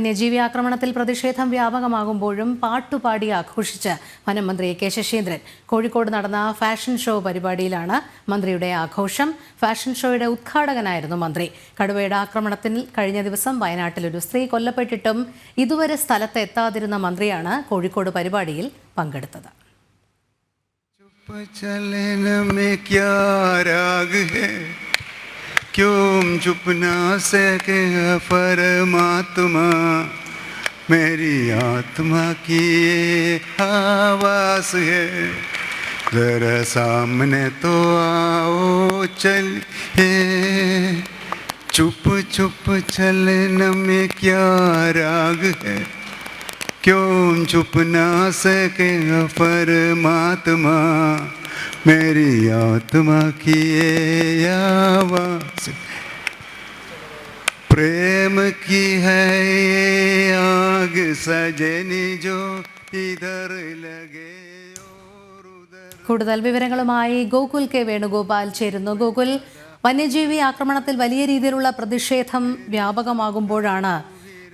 വന്യജീവി ആക്രമണത്തിൽ പ്രതിഷേധം വ്യാപകമാകുമ്പോഴും പാട്ടുപാടി ആഘോഷിച്ച് വനമന്ത്രി കെ ശശീന്ദ്രൻ. കോഴിക്കോട് നടന്ന ഫാഷൻ ഷോ പരിപാടിയിലാണ് മന്ത്രിയുടെ ആഘോഷം. ഫാഷൻ ഷോയുടെ ഉദ്ഘാടകനായിരുന്നു മന്ത്രി. കടുവയുടെ ആക്രമണത്തിൽ കഴിഞ്ഞ ദിവസം വയനാട്ടിൽ ഒരു സ്ത്രീ കൊല്ലപ്പെട്ടിട്ടും ഇതുവരെ സ്ഥലത്ത് എത്താതിരുന്ന മന്ത്രിയാണ് കോഴിക്കോട് പരിപാടിയിൽ പങ്കെടുത്തത്. क्या है चुप ना सके परमात्मा? मेरी आत्मा की ये आवास है। जरा सामने तो आओ, चलिए। चुप चुप चलन में क्या राग है? क्यों चुप ना सके परमात्मा? मेरी आत्मा की ये आवाज प्रेम की है ये आग सजनी जो इधर लगे और उधर കൂടുതൽ വിവരങ്ങളുമായി ഗോകുൽ കെ വേണുഗോപാൽ ചേരുന്നു ഗോകുൽ വന്യജീവി ആക്രമണത്തിൽ വലിയ രീതിയിലുള്ള പ്രതിഷേധം വ്യാപകമാകുമ്പോഴാണ്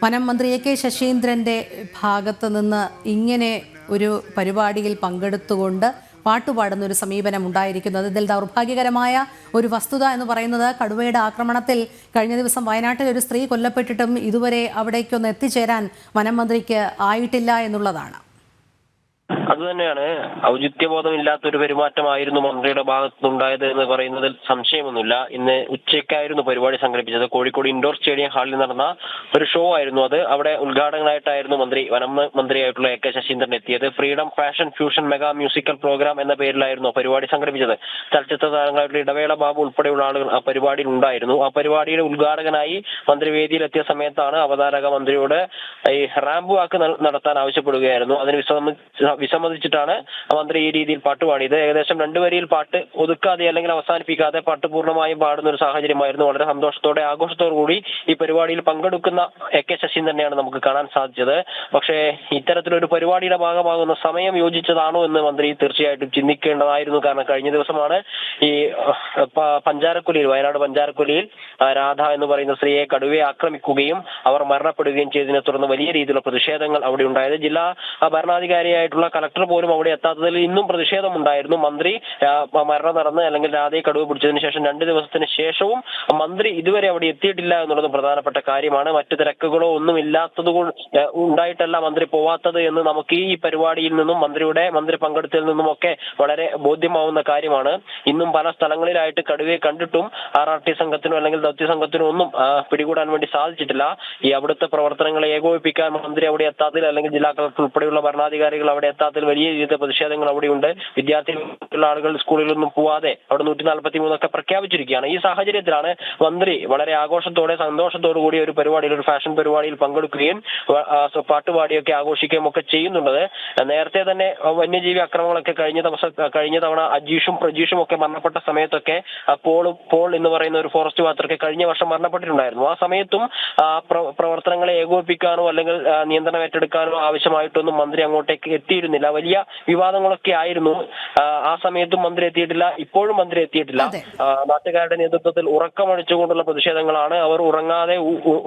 വനം മന്ത്രി എ കെ ശശീന്ദ്രന്റെ ഭാഗത്ത് നിന്ന് ഇങ്ങനെ ഒരു പരിപാടിയിൽ പങ്കെടുത്തുകൊണ്ട് പാട്ടുപാടുന്ന ഒരു സമീപനം ഉണ്ടായിരിക്കുന്നത്. ഇതിൽ ദൗർഭാഗ്യകരമായ ഒരു വസ്തുത എന്ന് പറയുന്നത് കടുവയുടെ ആക്രമണത്തിൽ കഴിഞ്ഞ ദിവസം വയനാട്ടിൽ ഒരു സ്ത്രീ കൊല്ലപ്പെട്ടിട്ടും ഇതുവരെ അവിടേക്കൊന്ന് എത്തിച്ചേരാൻ വനം മന്ത്രിക്ക് ആയിട്ടില്ല എന്നുള്ളതാണ്. അതുതന്നെയാണ് ഔചിത്യബോധമില്ലാത്ത ഒരു പെരുമാറ്റമായിരുന്നു മന്ത്രിയുടെ ഭാഗത്തുനിന്നുണ്ടായത് എന്ന് പറയുന്നതിൽ സംശയമൊന്നുമില്ല. ഇന്ന് ഉച്ചയ്ക്കായിരുന്നു പരിപാടി സംഘടിപ്പിച്ചത്. കോഴിക്കോട് ഇൻഡോർ സ്റ്റേഡിയം ഹാളിൽ നടന്ന ഒരു ഷോ ആയിരുന്നു അത്. അവിടെ ഉദ്ഘാടകനായിട്ടായിരുന്നു മന്ത്രി വനം മന്ത്രിയായിട്ടുള്ള എ കെ ശശീന്ദ്രൻ എത്തിയത്. Freedom fashion fusion mega musical program എന്ന പേരിലായിരുന്നു പരിപാടി സംഘടിപ്പിച്ചത്. ചലച്ചിത്ര താരങ്ങളായിട്ടുള്ള ഇടവേള ബാബു ഉൾപ്പെടെയുള്ള ആളുകൾ ആ പരിപാടിയിൽ ഉണ്ടായിരുന്നു. ആ പരിപാടിയുടെ ഉദ്ഘാടകനായി മന്ത്രി വേദിയിലെത്തിയ സമയത്താണ് അവതാരക മന്ത്രിയോട് ഈ റാമ്പ് വാക്ക് നടത്താൻ ആവശ്യപ്പെടുകയായിരുന്നു. അതിന് വിസമ്മതി വിസമ്മതിച്ചിട്ടാണ് മന്ത്രി ഈ രീതിയിൽ പാട്ട് പാടിയത്. ഏകദേശം രണ്ടു വരിയിൽ പാട്ട് ഒതുക്കാതെ അല്ലെങ്കിൽ അവസാനിപ്പിക്കാതെ പാട്ട് പൂർണമായും പാടുന്ന ഒരു സാഹചര്യമായിരുന്നു. വളരെ സന്തോഷത്തോടെ ആഘോഷത്തോടു കൂടി ഈ പരിപാടിയിൽ പങ്കെടുക്കുന്ന എ കെ തന്നെയാണ് നമുക്ക് കാണാൻ സാധിച്ചത്. പക്ഷേ ഇത്തരത്തിലൊരു പരിപാടിയുടെ ഭാഗമാകുന്ന സമയം യോജിച്ചതാണോ എന്ന് മന്ത്രി തീർച്ചയായിട്ടും ചിന്തിക്കേണ്ടതായിരുന്നു. കാരണം കഴിഞ്ഞ ദിവസമാണ് ഈ പഞ്ചാരക്കുലിയിൽ വയനാട് പഞ്ചാരക്കുലിയിൽ രാധ എന്ന് പറയുന്ന സ്ത്രീയെ കടുവയെ ആക്രമിക്കുകയും അവർ മരണപ്പെടുകയും ചെയ്തതിനെ തുടർന്ന് വലിയ രീതിയിലുള്ള പ്രതിഷേധങ്ങൾ അവിടെ ഉണ്ടായത്. ജില്ലാ ആ, ഭരണാധികാരിയായിട്ടുള്ള കളക്ടർ പോലും അവിടെ എത്താത്തതിൽ ഇന്നും പ്രതിഷേധമുണ്ടായിരുന്നു. മന്ത്രി മരണം നടന്ന് അല്ലെങ്കിൽ രാധയെ കടുവ പിടിച്ചതിന് ശേഷം രണ്ട് ദിവസത്തിന് ശേഷവും മന്ത്രി ഇതുവരെ അവിടെ എത്തിയിട്ടില്ല എന്നുള്ളത് പ്രധാനപ്പെട്ട കാര്യമാണ്. മറ്റു തിരക്കുകളോ ഒന്നും ഇല്ലാത്തത് ഉണ്ടായിട്ടല്ല മന്ത്രി പോവാത്തത് എന്ന് നമുക്ക് ഈ പരിപാടിയിൽ നിന്നും മന്ത്രിയുടെ മന്ത്രി പങ്കെടുത്തതിൽ നിന്നും ഒക്കെ വളരെ ബോധ്യമാവുന്ന കാര്യമാണ്. ഇന്നും പല സ്ഥലങ്ങളിലായിട്ട് കടുവയെ കണ്ടിട്ടും ആർ ആർ ടി സംഘത്തിനോ അല്ലെങ്കിൽ ദൗത്യ സംഘത്തിനോ ഒന്നും പിടികൂടാൻ വേണ്ടി സാധിച്ചിട്ടില്ല. ഈ അവിടുത്തെ പ്രവർത്തനങ്ങളെ ഏകോപിപ്പിക്കാൻ മന്ത്രി അവിടെ എത്താത്തതിൽ അല്ലെങ്കിൽ ജില്ലാ കളക്ടർ ഉൾപ്പെടെയുള്ള ഭരണാധികാരികൾ അവിടെ എത്താത്തതിൽ വലിയ രീതിയിലെ പ്രതിഷേധങ്ങൾ അവിടെയുണ്ട്. വിദ്യാർത്ഥികളുള്ള ആളുകൾ സ്കൂളിലൊന്നും പോവാതെ അവിടെ നൂറ്റി നാൽപ്പത്തി മൂന്നൊക്കെ പ്രഖ്യാപിച്ചിരിക്കുകയാണ്. ഈ സാഹചര്യത്തിലാണ് മന്ത്രി വളരെ ആഘോഷത്തോടെ സന്തോഷത്തോടു കൂടി ഒരു പരിപാടിയിൽ ഒരു ഫാഷൻ പരിപാടിയിൽ പങ്കെടുക്കുകയും പാട്ടുപാടിയൊക്കെ ആഘോഷിക്കുകയും ഒക്കെ ചെയ്യുന്നുള്ളത്. നേരത്തെ തന്നെ വന്യജീവി അക്രമങ്ങളൊക്കെ കഴിഞ്ഞ ദിവസം കഴിഞ്ഞ തവണ അജീഷും പ്രജീഷും ഒക്കെ മരണപ്പെട്ട സമയത്തൊക്കെ പോൾ പോൾ എന്ന് പറയുന്ന ഒരു ഫോറസ്റ്റ് വാച്ചർക്ക് കഴിഞ്ഞ വർഷം മരണപ്പെട്ടിട്ടുണ്ടായിരുന്നു. ആ സമയത്തും പ്രവർത്തനങ്ങളെ ഏകോപിപ്പിക്കാനോ അല്ലെങ്കിൽ നിയന്ത്രണം ഏറ്റെടുക്കാനോ ആവശ്യമായിട്ടൊന്നും മന്ത്രി അങ്ങോട്ടേക്ക് എത്തിയിരുന്നില്ല വലിയ വിവാദങ്ങളൊക്കെ ആയിരുന്നു. ആ, സമയത്തും മന്ത്രി എത്തിയിട്ടില്ല. ഇപ്പോഴും മന്ത്രി എത്തിയിട്ടില്ല. നാട്ടുകാരുടെ നേതൃത്വത്തിൽ ഉറക്കമടിച്ചുകൊണ്ടുള്ള പ്രതിഷേധങ്ങളാണ് അവർ ഉറങ്ങാതെ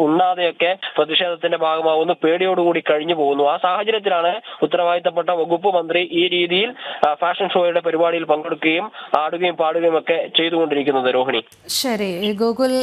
ഉണ്ണാതെയൊക്കെ പ്രതിഷേധത്തിന്റെ ഭാഗമാവുന്നു. പേടിയോടുകൂടി കഴിഞ്ഞു പോകുന്നു. ആ സാഹചര്യത്തിലാണ് ഉത്തരവാദിത്തപ്പെട്ട വകുപ്പ് മന്ത്രി ഈ രീതിയിൽ ഫാഷൻ ഷോയുടെ പരിപാടിയിൽ പങ്കെടുക്കുകയും ആടുകയും പാടുകയും ഒക്കെ ചെയ്തുകൊണ്ടിരിക്കുന്നത്. രോഹിണി. ശരി. ഗോകുൽ